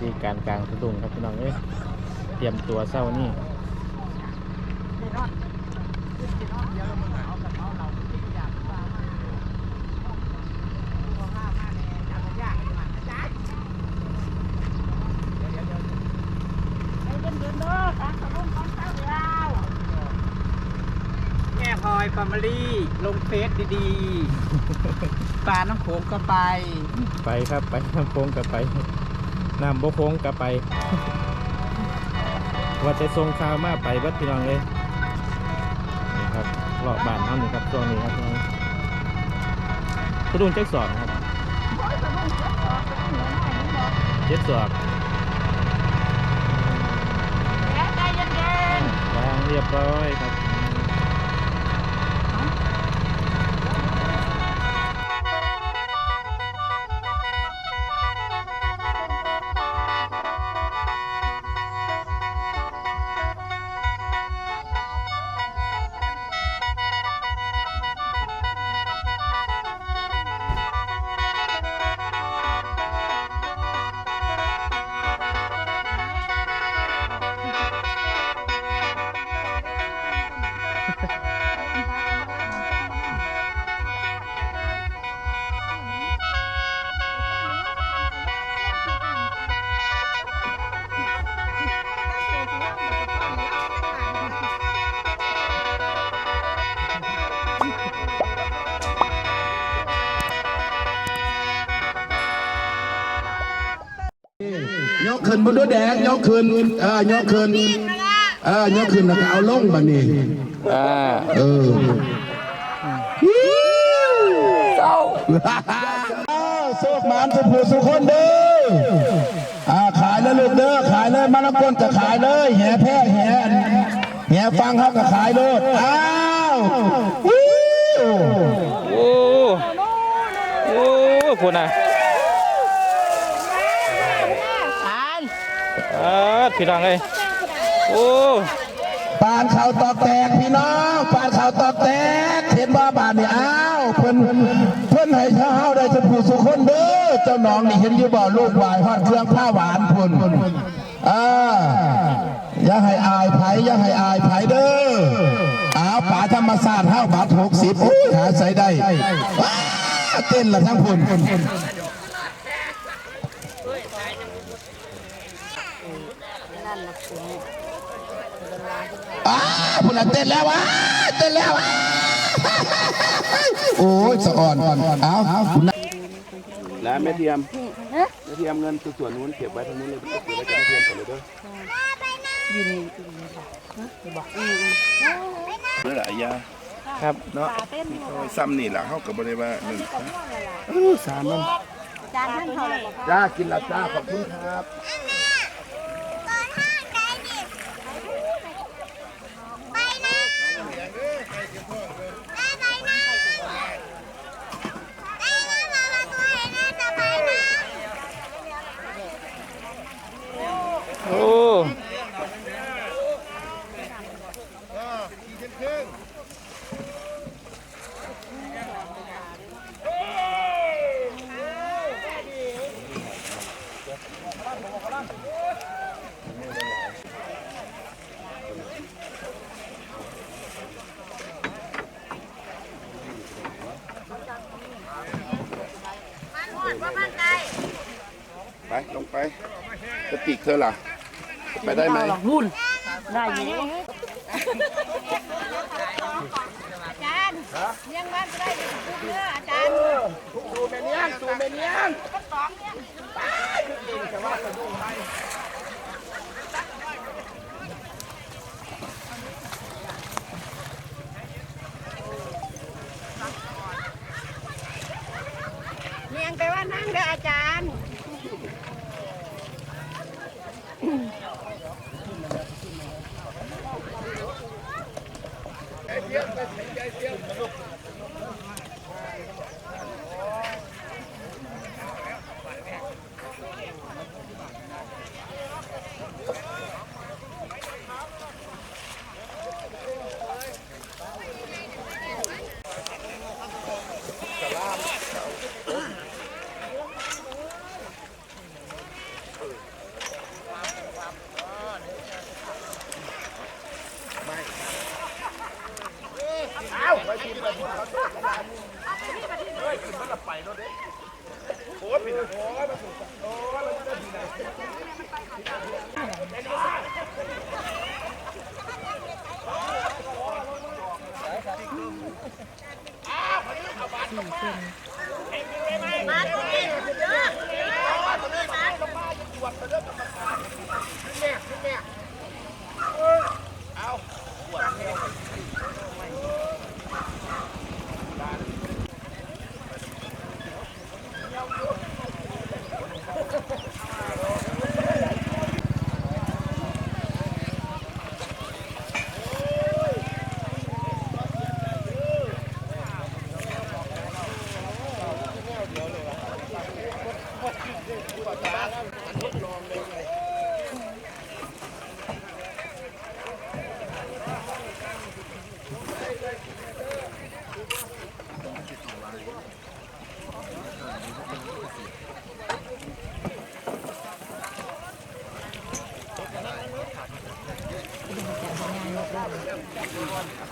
ที่การกลางสะดุ้งครับพี่น้องเอ้ยเตรียมตัวเศร้านี่แม่พลอยฟามิลี่ลงเฟซดีๆ ปลาน้ำโขงก็ไป ไปครับ ไปน้ำโค้งกับไป น้ำโบโค้งกับไป ว่าจะส่งข่าวมาไปวัดพี่น้องเลยนี่ครับรอบบ้านน้ำนี่ครับช่วงนี้ครับพี่น้องสะดุ้งเจ็กสอนครับเจ็ดสอบวางเรียบร้อยครับ บนด้วยแดงยกขึ้นเออยกขึ้นเออยกขึ้นแล้วก็เอาลงบัดนี้อ่าเออเศร้าโซกหมานสุภูสุคนเด้ออ่าขายเลยลูกเด้อขายเลยมะละกนก็ขายเลยแห่แพ้แห่อันแห่ฟังเขาก็ขายเลยอ้าววิวโอ้โอ้คุณอะ อ่าพี่น้องเลยโอ้ปานเขาตอกแตกพี่น้องปานเขาตอกแตกเห็นว่าบานนี่อ้าวเพิ่นเพิ่นให้เช้าได้สุภูสุคนเด้อเจ้าน้องนี่เห็นอยู่บ่ลูกวายฮอดเครื่องผ้าหวานพุ่นอ่าอย่าให้อายไผอย่าให้อายไผเด้ออ้าวป่าธรรมศาสตร์ห้าบาทหกสิบหาใส่ได้เต้นละทั้งพุ่น อ้าวพุ่นละเต้นแล้วว้าเต้นแล้วว้าโอ้ยสะอ่อนอ้าวคุณนะแล้วแม่เทียมแม่เทียมเงินส่วนนู้นเก็บไว้ทางนู้นเลยเก็บไว้กับแม่เทียมก่อนเลยเด้อเมื่อไหร่ยาครับเนาะโอ้ยซ้ำนี่แหละเขากับบริวารหนึ่งสามนั่นจานท่านเท่าไหร่จ้ากินละจ้าขอบคุณครับ ไปนะแม่ไปนะได้นะมามาตัวเองนะจะไปนะ โอ้ไปลงไปกระติกเธอล่ะ ไปได้ไหมรุ่นได้อยู่อาจารย์เลี้ยงบ้านก็ได้เพื่ออาจารย์ดูเมเนียงดูเมเนียงสองเนี่ยเอ้ one.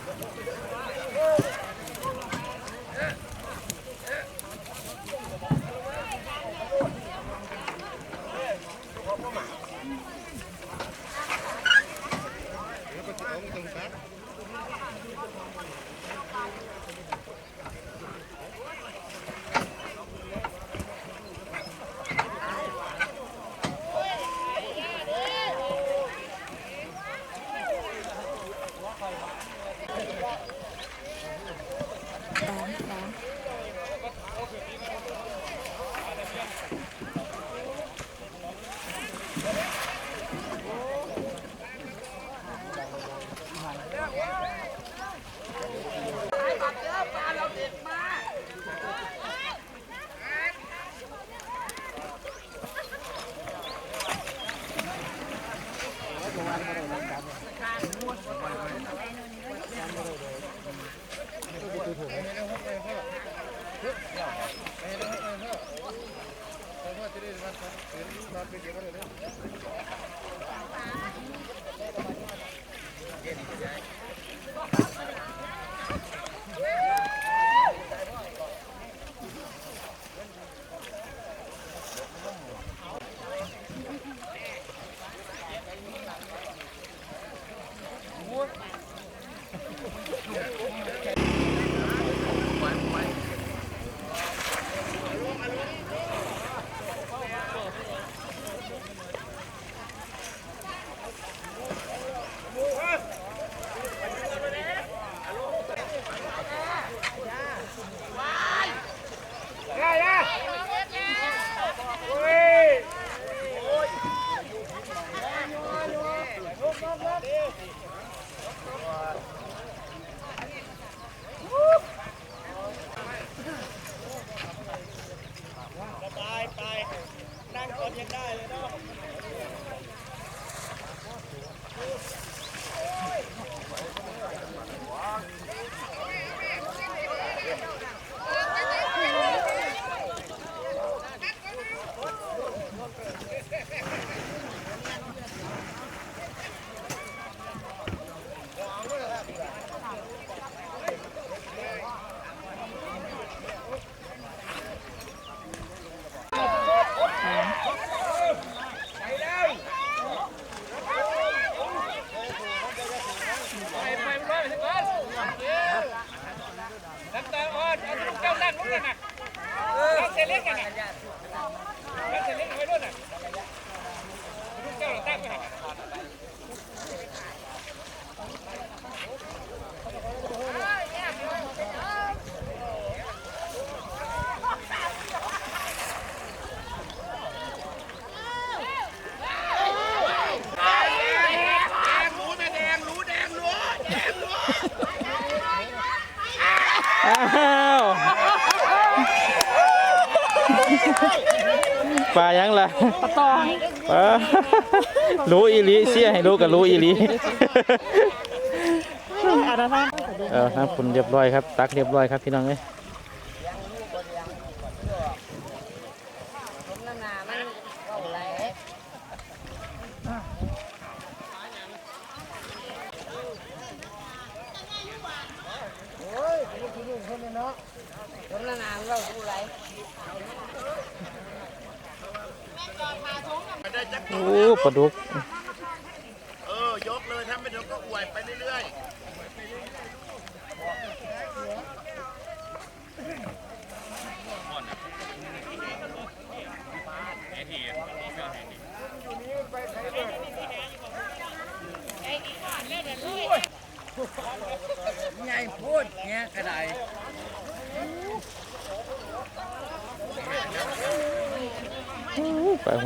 ตองรู้อีลีเสียให้รู้กับรู้อีลีเออน้ำคุณเรียบร้อยครับ ตักเรียบร้อยครับพี่น้องเอ้ย ผมละนานเราดูไร ได้จัก โอ้ปลาดุก เออยกเลยถ้าไม่ถึงก็อวยไปเรื่อย ไงพูดเงี้ยกระได ปลาหัว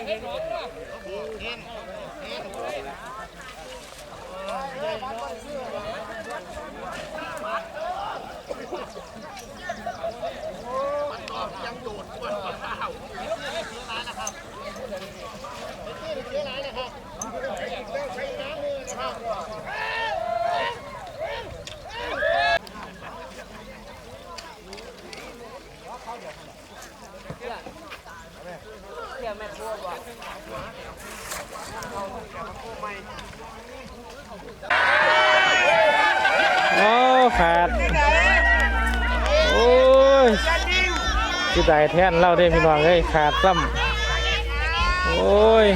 เโอ้ขาดโอ้ยสิได้แท่นเล่าได้พี่น้องเอ้ยขาดซ้ำโอ้ย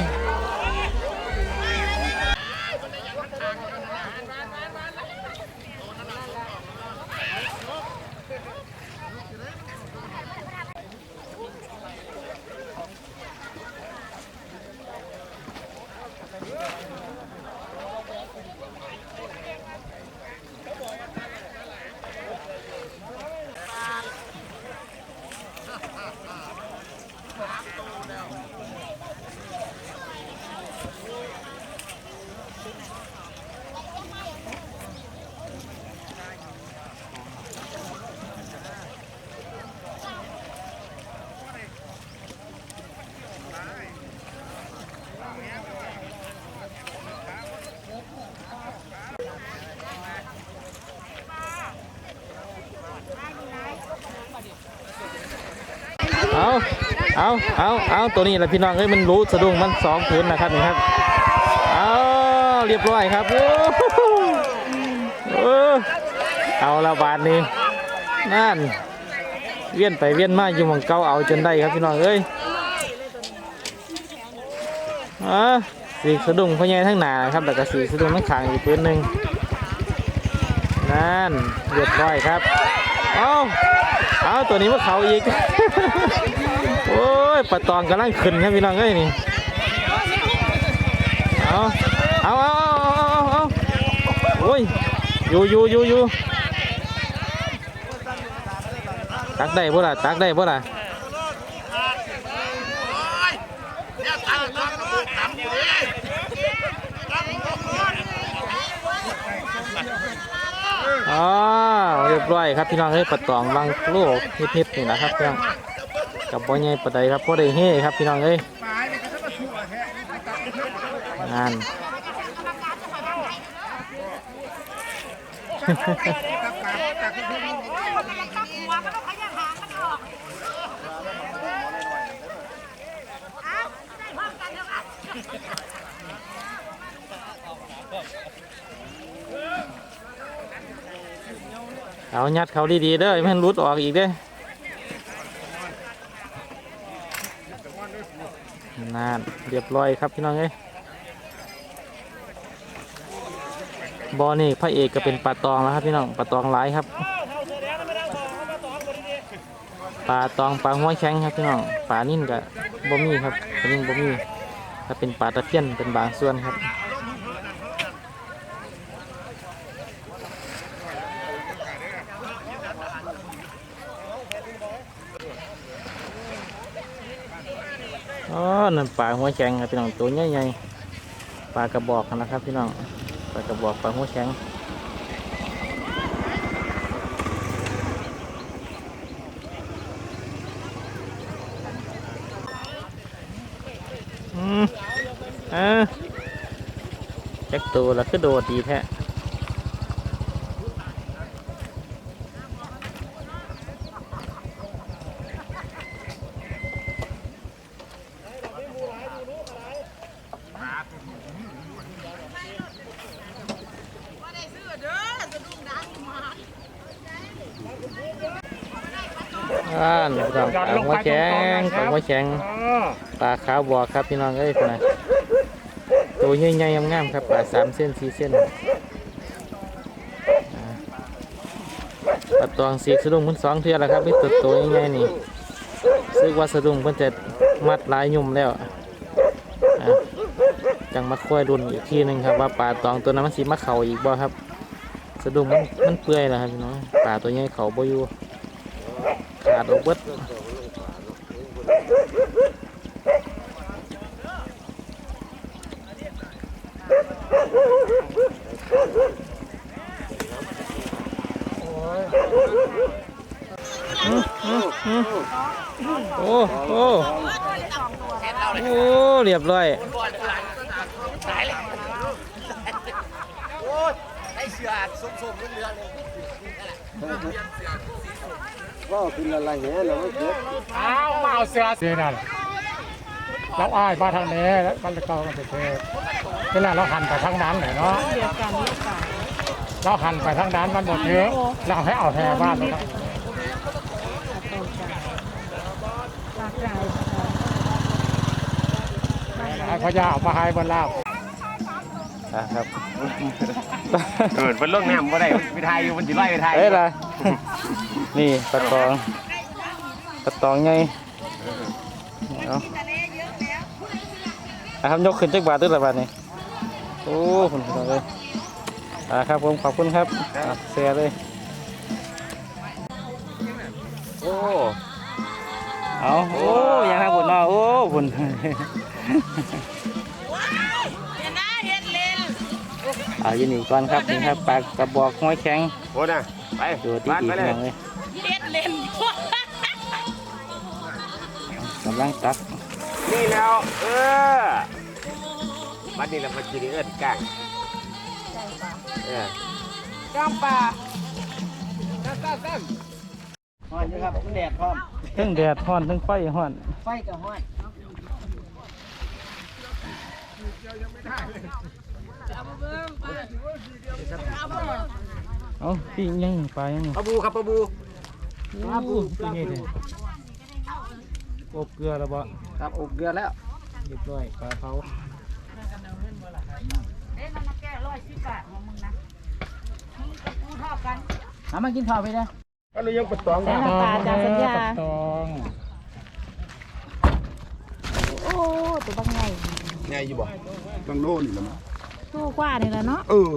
เอา เอาเอาตัวนี้แหละพี่น้องเอ้ยมันรู้สะดุ้งมันสองผืนนะครับนี่ครับเอาเรียบร้อยครับโอ้เออเอาละบาทนี้นั่นเวียนไปเวียนมาอยู่หมองเก่าเอาจนได้ครับพี่น้องเอ้ยอะสีสะดุ้งพ่อใหญ่ทั้งหนาครับแล้วก็สีสะดุ้งทั้งขางอีกปืนหนึ่งนั่นเรียบร้อยครับ เอาเอาตัวนี้มาเขาอีก อ้ยปลาตองกำลังขึ้นครับพี่น้องเอ้ยนี่เอาเอาเอาเอาเอาเอาโอ้ยอยู่อยู่อยู่อยู่ตักได้บ่ล่ะตักได้บ่ล่ะอ๋อเรียบร้อยครับพี่น้องเอ้ยปลาตองบางลูกนิดๆนี่นะครับเพื่อน กับบ่ใหญ่ปานใดครับบ่ได้เฮ่ครับพี่น้องเอ้ยงานเอายัดเขาดีๆเด้อไม่ให้หลุดออกอีกเด้อ นานเรียบร้อยครับพี่น้องเอ้ยบอนี่พระเอกก็เป็นปลาตองแล้วครับพี่น้องปลาตองหลายครับปลาตองปลาหัวแข็งครับพี่น้องปลานิ่นกับบ่มีครับปลานิ่นบ่มีถ้าเป็นปลาตะเพียนเป็นบางส่วนครับ อ๋อนั่นปลาหัวแข็งครับพี่น้องตัวใหญ่ๆปลากระบอกนะครับพี่น้องปลากระบอกปลาหัวแข็งอืมอ่าจักตัวแล้วก็โดดดีแท้อ่าพี่น้องปลาหัวแข็งปลาหัวแข็งปลาขาวบอกครับพี่น้องเอ้ยพุ่นนะตัวใหญ่ๆงามๆครับปลาสามเส้นสี่เส้นอ่าปลาตองสีสะดุ้งเพิ่นสองเทื่อแล้วครับนี่ตัวตัวใหญ่ๆนี่ซึ่งว่าสะดุ้งเพิ่นจะมัดหลายยุ่มแล้วอ่าจังมาค่อยรุนอีกทีหนึงครับว่าปลาตองตัวนั้นมันสีมาเข่าอีกบ่ครับ สะดุ้งมันมันเปื่อยแล้วครับพี่น้องปลาตัวใหญ่เขาบ่อยู่ขาดออกเบิด โอ้โหโอ้ เรียบร้อย อ้าวมาเอาเสือเสือนั่นแล้วอ้ายมาทางนี้แล้วมันก็มันจะเทเวลาเราหันไปทางนั้นเนาะเราหันไปทางนั้นมันหมดเยอะเราให้เอาแทบ้านเราให้พญาเอามาให้บนล่า อะครับเกิดเป็นโรคน้ำบ่ได้ไปไทยอยู่มันสิไล่ไปไทยเอ้ยล่ะนี่ปลาตองปลาตองไงเอาอะครับยกขึ้นจักบาทด้วยละบาทนี่โอ้คุณผู้ชมเลยอ่าครับผมขอบคุณครับอะแชร์เลยโอ้เอาโอ้ยังครับคุณเนาะโอ้คุณ เอาอยู่นี่ก่อนครับนี่ครับปลากระบอกห้อยแข็งโหนะไปตัวที่บ้านดีไปพี่เลยน้องเลยเฮ็ดเล่นกำลังตักนี่แล้วเออบัดนี้เรามากินเอิ้นก้างเออก้างปลาฮ้อนนะครับมันแดดพร้อมทั้งแดดฮ้อนทั้งไฟฮ้อนไฟก็ฮ้อน เอ้าปิ้งยังปลายังปลาบูครับปลาบูปลาบูเป็นไงเนี่ยอบเกลือแล้วบ่ครับอบเกลือแล้วเรียบร้อยปลาเผาเอ๊ะมันมาแก้ร้อยสิบบาทของมึงนะมึงกับกูเท่ากันหามากินข้าวไปนะอันนี้ยังเป็นตองปลาตองตองโอ้ตัวบางไงไงอยู่บ่บางโน่นนี่แหละมั้ง ตู้กว่านี่แหละเนาะ เออ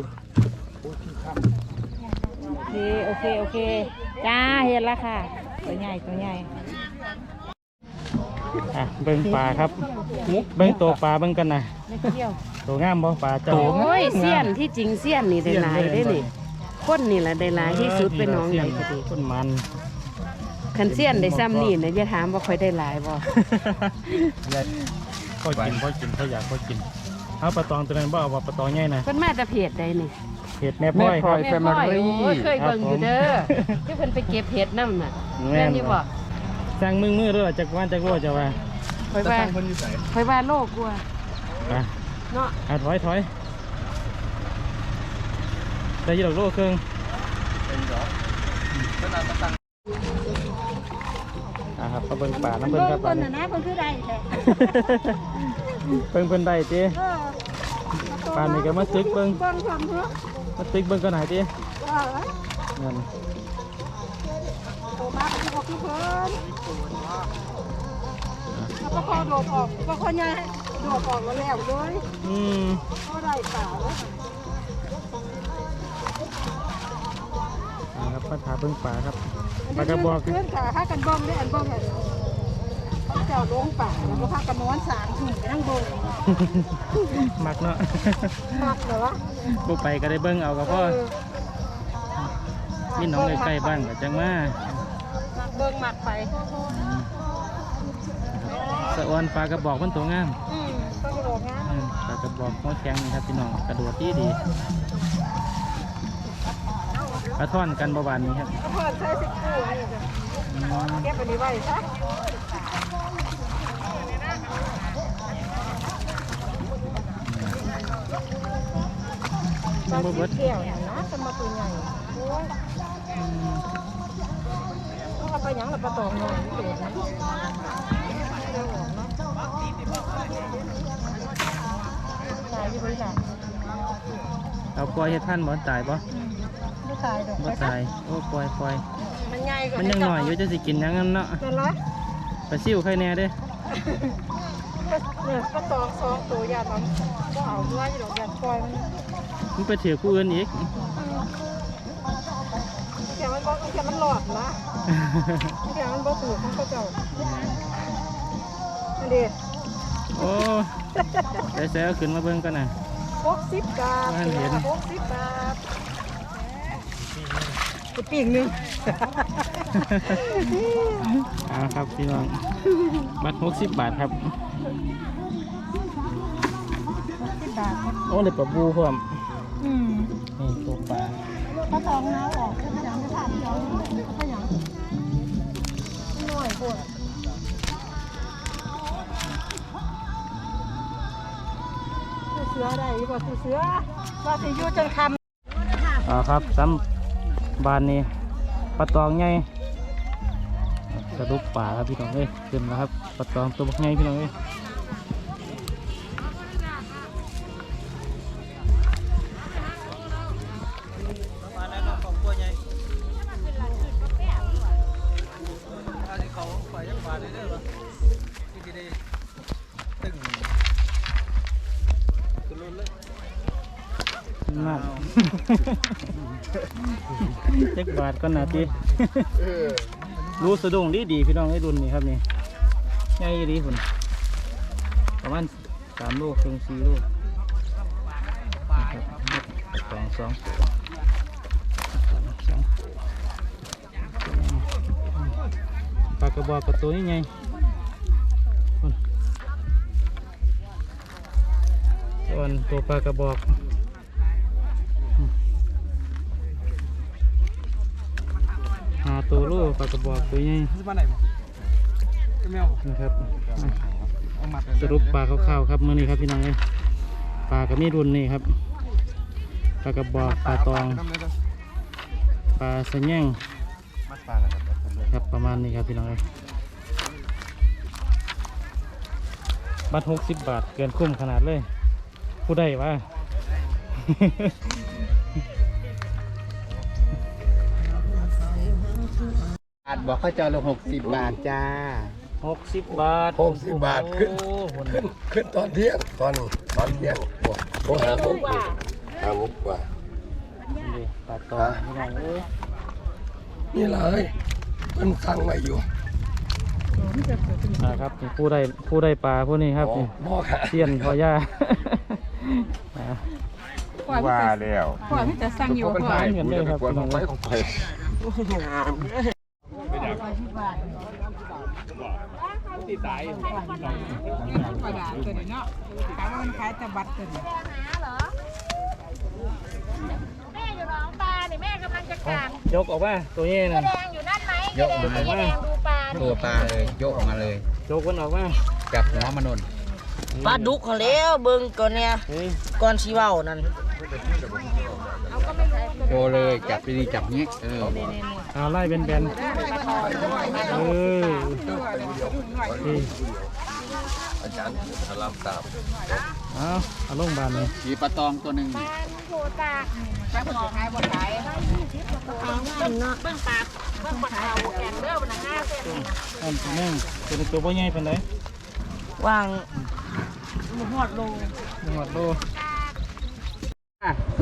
โอเค โอเค โอเค จ้า เห็นแล้วค่ะ ตัวใหญ่ ตัวใหญ่ อะเบิ่งปลาครับเบิ่งตัวปลาเบิ่งกันนะไม่เที่ยวตัวงามบ่ปลาเจ้าโอ้ยเสี้ยนที่จริงเสี้ยนนี่ได้หลายได้นี่คนนี่แหละได้หลายที่สุดเป็นน้องใหญ่ก็ดีคนมันคันเสี้ยนได้ซ้ำนี่นะอย่าถามว่าค่อยได้หลายบ่พอกินพอกินพออยากพอกิน เอาปลาตองตัวนั้นบ่เอาว่าปลาตองใหญ่นะเพิ่นมาแต่เพจใดนี่เห็ดแม่พ่อยครับ แม่พ่อยโอ้ยเคยเบิ่งอยู่เด้อที่เพิ่นไปเก็บเห็ดนำน่ะแม่แม่นนอยู่บ่สั่งมือมือเด้อจักวันจักโลจะว่าค่อยว่าค่อยว่าโลกกว่าไปเนาะอะถอยถอยได้ยี่ดอกโลครึ่งอะครับมาเบิ่งป่าน้ำเบิ่งครับคป่านนี้ น่ะนะคนคือใดแท้เบิ่งเพิ่นได้ติเออ ป่านนี้ก็มาตึกเบิ่งเบิ่งความเถอะมาตึกเบิ่งกันหน่อยติเออนั่นโตมาเป็นพวกที่เพิ่นแล้วก็พอโดดออกก็คนใหญ่โดดออกมาแล้วเลยอืมก็ได้ป่าแล้วอ่าครับมาถาเบิ่งป่าครับปลากระบอก เพื่อนขาห้ากันบ้องได้อันบ้องอัน เจ้าลงป่าแล้วก็พากันนอนสามถุงไปนั่งบงมักเนาะมากเลยวะบ่ไปก็ได้เบิ่งเอาก็พอมีหน้องใกล้ๆบ้านก็จังมามักเบิ่งมักไปสะออนปลากระบอกมันตัวงามอืมต้องกระโดดงานอืมปลากระบอกหัวแข็งนี่ครับพี่น้องกระโดดดีดีกระท่อนกันประวานนี้ครับก็เพิ่นใช้สิบคู่นี่จ้ะอืมเก็บไปนี่ไว้ซะ ยังบ่เบิดแก้วน่ะนะสมมาตัวใหญ่โอ้ยต้องเอาไปหยังละปลาตองหน่อยนี่โดดนะเดี๋ยวออกเนาะตายอยู่บริษัทเอาปล่อยให้ท่านบ่ตายบ่ไม่ตายดอกบ่ตายโอ้ปล่อยปล่อยมันใหญ่กว่ามันยังหน่อยอยู่จะสิกินหยังนั้นเนาะนั่นละปลาซิ่วไข่แน่เด้เนี่ยก็ตองสองตัวอยามันก็เอาไว้ดอกอยาปล่อยมัน มันไปถือผู้อื่นอีกแกมันบอกแกมันหลอดนะแกมันบอกถูกของเขาเจ้าอันเดียโอ้ใส่ใส่เอาขึ้นมาเบิ่งกันน่ะหกสิบบาทว่าเห็นหกสิบบาทอีกปีกหนึ่งเอาครับพี่น้องบัตร60บาทครับสิบบาทโอ้เลยปลาบูพร้อม อืมนี่ตัวปลาถ้าตองน้าออกก็ยังจะถามย้อนก็ยังหน่อยปวดเสือได้บ่เสือว่าสิอยู่จนคำอ่าครับซ้ำบานนี้ปลาตองใหญ่กระดุกป่าครับพี่น้องเอ้ยขึ้นแล้วครับปลาตองตัวบักใหญ่พี่น้องเอ้ย จ็กบาทก็นาทีรู้สะดุ้งดีดีๆพี่น้องไอ้รุ่นนี้ครับนี่ใหญ่ดีคุณประมาณสามโลครึ่งสี่โลนะครับสองสองสองปลากระบอกกับตัวนี้ไงคุณส่วนตัวปลากระบอก ตัวลูปลากระบอกตัวใหญ่ซื้อมาไหนบ่แมวนะครับเอามาสรุปปลาคร่าวๆครับมื้อนี้ครับพี่น้องเอ้ยปลาก็มีรุ่นนี่ครับปลากระบอกปลาตองปลาสะแยงครับประมาณนี้ครับพี่น้องเอ้ยบัตรหกสิบบาทเกินคุ้มขนาดเลย ผู้ใดวะ บาทบอกเขาจะลงหกสิบบาทจ้า หกสิบบาทหกสิบบาทขึ้น โอ้โหขึ้นตอนเที่ยงตอนตอนเที่ยงโอ้โหหาหกหาหกกว่า นี่ปลาตองพี่น้องเอ้ยนี่เลยมันสั่งไว้อยู่อ่าครับนี่ผู้ได้ผู้ได้ปลาผู้นี้ครับนี่บ่ค่ะเซียนพอย่าอ่า ว่าแล้ว พ่อที่จะสั่งอยู่พ่อ เหมือนเลยครับพี่น้อง เอ้ยกระดาษตัวนี้เนาะขายว่ามันขายแต่บัตรตัวนี้แม่อยู่หนองปลาเนี่ยแม่กำลังจะกลับยกออกมาตัวนี้นั่นแดงอยู่นั่นไหมยกออกมาแดงดูปลาตัวปลาเลยยกออกมาเลยยกมันออกมาจับหัวมันนนปลาดุกเขาแล้วเบิ่งก่อนเนี่ยเฮ้ยก่อนสิเว้านั่น โจเลยจับดีๆจับงี้เออเอาไล่เป็นแบนๆเออนี่อาจารย์ทารามตามเอาเอาลงบานเลยมีปลาตองตัวหนึ่งปลาโผล่ตากจับบ่ขายบ่ขายเอาเบิ้งเบิ้งปลาเบิ้งปลาเขาแอนเดอร์มันห้าเซนอันที่หนึ่งตัวนี้ตัวบ่ใหญ่ปานใดว่างหอดโล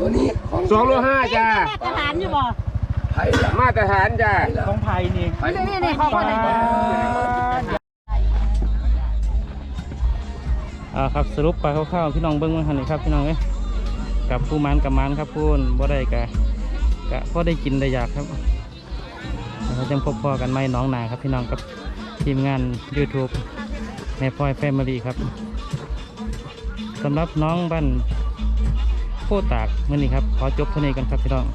ตัวนี้ของสองโลห้าจ้าทหารอยู่บ่ไผ่ละมาตรฐานจ้าของไผ่นี่ไผ่นี่นี่เขาคนไหนอ่าครับสรุปไปคร่าวๆพี่น้องเบิ้งมาหันนี่ครับพี่น้องเอ้ยกับผู้มันกับมันครับพูนบ่ได้กะกะพอได้กินได้อยากครับเราจังพบพอกันไหมน้องนาครับพี่น้องกับทีมงาน YouTube แม่พลอยแฟมิลี่ครับสำหรับน้องบ้าน โคตากเมื่อนี้ครับ ขอจบเท่านี้กันครับพี่น้อง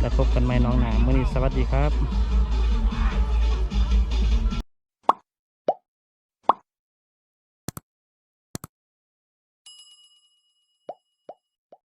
แล้วพบกันใหม่น้องหนาเมื่อนี้สวัสดีครับ